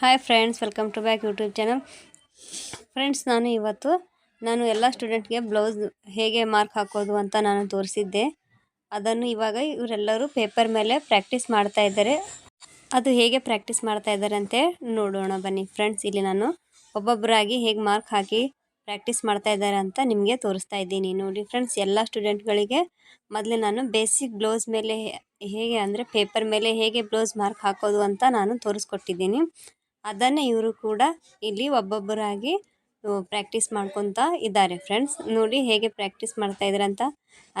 Hi friends welcome to back YouTube channel friends ನಾನು ಇವತ್ತು, ನಾನು ಎಲ್ಲ ಸ್ಟೂಡೆಂಟ್ಗೆ ಬ್ಲೌಸ್ ಹೇಗೆ ಮಾರ್ಕ್ ಹಾಕೋದು ಅಂತ ನಾನು ತೋರಿಸಿದ್ದೆ. ಅದನ್ನು ಇವಾಗ ಇವರೆಲ್ಲರೂ ಪೇಪರ್ ಮೇಲೆ ಪ್ರಾಕ್ಟೀಸ್ ಮಾಡ್ತಾ ಇದ್ದಾರೆ. ಅದು ಹೇಗೆ ಪ್ರಾಕ್ಟೀಸ್ ಮಾಡ್ತಾ ಇದ್ದಾರೆ ಅಂತ ನೋಡೋಣ ಬನ್ನಿ. ಫ್ರೆಂಡ್ಸ್ ಇಲ್ಲಿ ನಾನು ಒಬ್ಬೊಬ್ಬರಾಗಿ ಹೇಗೆ ಮಾರ್ಕ್ ಹಾಕಿ ಪ್ರಾಕ್ಟೀಸ್ ಮಾಡ್ತಾ ಇದ್ದಾರೆ ಅಂತ ನಿಮಗೆ ತೋರಿಸ್ತಾ ಇದ್ದೀನಿ. ನೋಡಿ ಫ್ರೆಂಡ್ಸ್ ಎಲ್ಲ ಸ್ಟೂಡೆಂಟ್ಗಳಿಗೆ ಮೊದಲೇ ನಾನು ಬೇಸಿಕ್ ಬ್ಲೌಸ್ ಮೇಲೆ ಹೇಗೆ ಅಂದರೆ ಪೇಪರ್ ಮೇಲೆ ಹೇಗೆ ಬ್ಲೌಸ್ ಮಾರ್ಕ್ ಹಾಕೋದು ಅಂತ ನಾನು ತೋರಿಸ್ಕೊಟ್ಟಿದ್ದೀನಿ. ಅದನ್ನೇ ಇವರು ಕೂಡ ಇಲ್ಲಿ ಒಬ್ಬೊಬ್ಬರಾಗಿ ಪ್ರಾಕ್ಟೀಸ್ ಮಾಡ್ಕೊತಾ ಇದ್ದಾರೆ ಫ್ರೆಂಡ್ಸ್ ನೋಡಿ ಹೇಗೆ ಪ್ರಾಕ್ಟೀಸ್ ಮಾಡ್ತಾ ಅಂತ.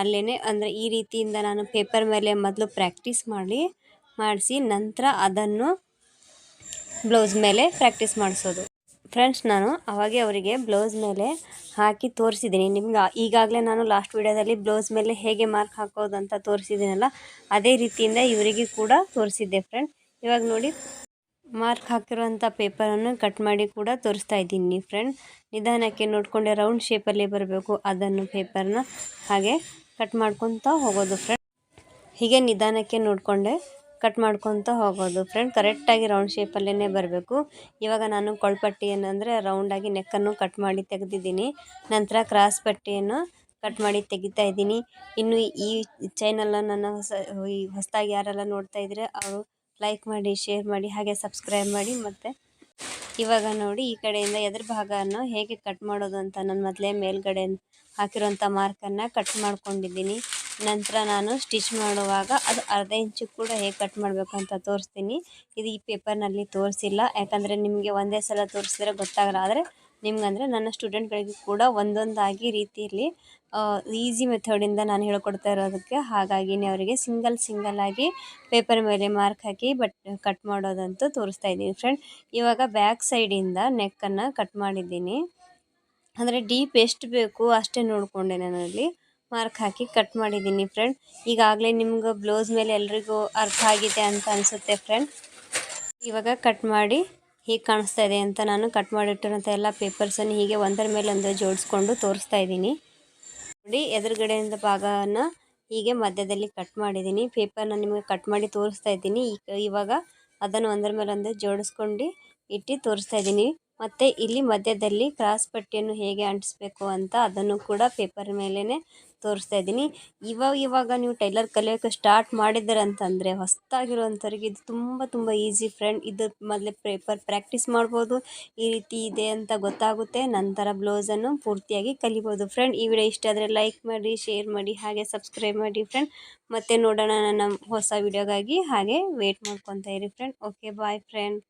ಅಲ್ಲೇ ಅಂದರೆ ಈ ರೀತಿಯಿಂದ ನಾನು ಪೇಪರ್ ಮೇಲೆ ಮೊದಲು ಪ್ರಾಕ್ಟೀಸ್ ಮಾಡಿ, ಮಾಡಿಸಿ ನಂತರ ಅದನ್ನು ಬ್ಲೌಸ್ ಮೇಲೆ ಪ್ರಾಕ್ಟೀಸ್ ಮಾಡಿಸೋದು. ಫ್ರೆಂಡ್ಸ್ ನಾನು ಅವಾಗೆ ಅವರಿಗೆ ಬ್ಲೌಸ್ ಮೇಲೆ ಹಾಕಿ ತೋರಿಸಿದ್ದೀನಿ. ನಿಮ್ಗೆ ಈಗಾಗಲೇ ನಾನು ಲಾಸ್ಟ್ ವಿಡಿಯೋದಲ್ಲಿ ಬ್ಲೌಸ್ ಮೇಲೆ ಹೇಗೆ ಮಾರ್ಕ್ ಹಾಕೋದು ಅಂತ ತೋರಿಸಿದ್ದೀನಲ್ಲ, ಅದೇ ರೀತಿಯಿಂದ ಇವರಿಗೆ ಕೂಡ ತೋರಿಸಿದ್ದೆ ಫ್ರೆಂಡ್ ಇವಾಗ ನೋಡಿ ಮಾರ್ಕ್ ಹಾಕಿರುವಂಥ ಪೇಪರನ್ನು ಕಟ್ ಮಾಡಿ ಕೂಡ ತೋರಿಸ್ತಾ ಇದ್ದೀನಿ ಫ್ರೆಂಡ್ ನಿಧಾನಕ್ಕೆ ನೋಡಿಕೊಂಡೆ ರೌಂಡ್ ಶೇಪಲ್ಲಿ ಬರಬೇಕು. ಅದನ್ನು ಪೇಪರ್ನ ಹಾಗೆ ಕಟ್ ಮಾಡ್ಕೊತಾ ಹೋಗೋದು ಫ್ರೆಂಡ್ ಹೀಗೆ ನಿಧಾನಕ್ಕೆ ನೋಡಿಕೊಂಡೆ ಕಟ್ ಮಾಡ್ಕೊತ ಹೋಗೋದು ಫ್ರೆಂಡ್ ಕರೆಕ್ಟಾಗಿ ರೌಂಡ್ ಶೇಪಲ್ಲೇ ಬರಬೇಕು. ಇವಾಗ ನಾನು ಕೊಳ್ಪಟ್ಟಿ ಏನಂದರೆ ರೌಂಡಾಗಿ ನೆಕ್ಕನ್ನು ಕಟ್ ಮಾಡಿ ತೆಗೆದಿದ್ದೀನಿ. ನಂತರ ಕ್ರಾಸ್ ಪಟ್ಟಿಯನ್ನು ಕಟ್ ಮಾಡಿ ತೆಗಿತಾ ಇದ್ದೀನಿ. ಇನ್ನು ಈ ಚಾನಲನ್ನು ನನ್ನ ಹೊಸ ಹೊಸದಾಗಿ ಯಾರೆಲ್ಲ ನೋಡ್ತಾ ಇದ್ದರೆ ಅವರು ಲೈಕ್ ಮಾಡಿ ಶೇರ್ ಮಾಡಿ, ಹಾಗೆ ಸಬ್ಸ್ಕ್ರೈಬ್ ಮಾಡಿ ಮತ್ತು ಇವಾಗ ನೋಡಿ ಈ ಕಡೆಯಿಂದ ಎದ್ರ ಭಾಗವನ್ನು ಹೇಗೆ ಕಟ್ ಮಾಡೋದು ಅಂತ ನಾನು ಮೊದಲೇ ಮೇಲ್ಗಡೆ ಹಾಕಿರೋಂಥ ಮಾರ್ಕನ್ನು ಕಟ್ ಮಾಡ್ಕೊಂಡಿದ್ದೀನಿ. ನಂತರ ನಾನು ಸ್ಟಿಚ್ ಮಾಡುವಾಗ ಅದು ಅರ್ಧ ಇಂಚು ಕೂಡ ಹೇಗೆ ಕಟ್ ಮಾಡಬೇಕು ಅಂತ ತೋರಿಸ್ತೀನಿ. ಇದು ಈ ಪೇಪರ್ನಲ್ಲಿ ತೋರಿಸಿಲ್ಲ. ಯಾಕಂದರೆ ನಿಮಗೆ ಒಂದೇ ಸಲ ತೋರಿಸಿದ್ರೆ ಗೊತ್ತಾಗಲ್ಲ. ಆದರೆ ನಿಮ್ಗಂದರೆ ನನ್ನ ಸ್ಟೂಡೆಂಟ್ಗಳಿಗೆ ಕೂಡ ಒಂದೊಂದಾಗಿ ರೀತಿಯಲ್ಲಿ ಈಸಿ ಮೆಥಡಿಂದ ನಾನು ಹೇಳ್ಕೊಡ್ತಾ ಇರೋದಕ್ಕೆ. ಹಾಗಾಗಿನೇ ಅವರಿಗೆ ಸಿಂಗಲ್ ಸಿಂಗಲ್ ಆಗಿ ಪೇಪರ್ ಮೇಲೆ ಮಾರ್ಕ್ ಹಾಕಿ ಬಟ್ ಕಟ್ ಮಾಡೋದಂತೂ ತೋರಿಸ್ತಾ ಇದ್ದೀನಿ ಫ್ರೆಂಡ್ ಇವಾಗ ಬ್ಯಾಕ್ ಸೈಡಿಂದ ನೆಕ್ಕನ್ನು ಕಟ್ ಮಾಡಿದ್ದೀನಿ. ಅಂದರೆ ಡೀಪ್ ಎಷ್ಟು ಬೇಕು ಅಷ್ಟೇ ನೋಡಿಕೊಂಡೆ ನಾನಲ್ಲಿ ಮಾರ್ಕ್ ಹಾಕಿ ಕಟ್ ಮಾಡಿದ್ದೀನಿ ಫ್ರೆಂಡ್ ಈಗಾಗಲೇ ನಿಮ್ಗೆ ಬ್ಲೌಸ್ ಮೇಲೆ ಎಲ್ರಿಗೂ ಅರ್ಥ ಆಗಿದೆ ಅಂತ ಅನಿಸುತ್ತೆ ಫ್ರೆಂಡ್ ಇವಾಗ ಕಟ್ ಮಾಡಿ ಹೀಗೆ ಕಾಣಿಸ್ತಾ ಇದೆ ಅಂತ ನಾನು ಕಟ್ ಮಾಡಿಟ್ಟಿರೋಂಥ ಎಲ್ಲ ಪೇಪರ್ಸನ್ನು ಹೀಗೆ ಒಂದರ ಮೇಲೆ ಒಂದು ಜೋಡಿಸ್ಕೊಂಡು ತೋರಿಸ್ತಾ ಇದ್ದೀನಿ. ನೋಡಿ, ಎದುರುಗಡೆಯಿಂದ ಭಾಗವನ್ನು ಹೀಗೆ ಮಧ್ಯದಲ್ಲಿ ಕಟ್ ಮಾಡಿದ್ದೀನಿ. ಪೇಪರ್ನ ನಿಮಗೆ ಕಟ್ ಮಾಡಿ ತೋರಿಸ್ತಾ ಇದ್ದೀನಿ. ಇವಾಗ ಅದನ್ನು ಒಂದರ ಮೇಲೆ ಒಂದು ಜೋಡಿಸ್ಕೊಂಡು ಇಟ್ಟು ತೋರಿಸ್ತಾ ಇದ್ದೀನಿ. ಮತ್ತು ಇಲ್ಲಿ ಮಧ್ಯದಲ್ಲಿ ಕ್ರಾಸ್ ಪಟ್ಟಿಯನ್ನು ಹೇಗೆ ಅಂಟಿಸ್ಬೇಕು ಅಂತ ಅದನ್ನು ಕೂಡ ಪೇಪರ್ ಮೇಲೇ ತೋರಿಸ್ತಾ ಇದ್ದೀನಿ. ಇವಾಗ ಇವಾಗ ನೀವು ಟೈಲರ್ ಕಲಿಯೋಕ್ಕೆ ಸ್ಟಾರ್ಟ್ ಮಾಡಿದ್ದೀರ ಅಂತಂದರೆ ಹೊಸದಾಗಿರುವಂಥವ್ರಿಗೆ ಇದು ತುಂಬ ತುಂಬ ಈಸಿ ಫ್ರೆಂಡ್. ಇದು ಮೊದಲೇ ಪೇಪರ್ ಪ್ರಾಕ್ಟೀಸ್ ಮಾಡ್ಬೋದು, ಈ ರೀತಿ ಇದೆ ಅಂತ ಗೊತ್ತಾಗುತ್ತೆ. ನಂತರ ಬ್ಲೌಸನ್ನು ಪೂರ್ತಿಯಾಗಿ ಕಲಿಬೋದು ಫ್ರೆಂಡ್. ಈ ವಿಡಿಯೋ ಇಷ್ಟ ಆದರೆ ಲೈಕ್ ಮಾಡಿ, ಶೇರ್ ಮಾಡಿ, ಹಾಗೆ ಸಬ್ಸ್ಕ್ರೈಬ್ ಮಾಡಿ ಫ್ರೆಂಡ್. ಮತ್ತೆ ನೋಡೋಣ ನನ್ನ ಹೊಸ ವಿಡಿಯೋಗಾಗಿ ಹಾಗೆ ವೇಟ್ ಮಾಡ್ಕೊತಾ ಇರಿ ಫ್ರೆಂಡ್. Okay, boy friend.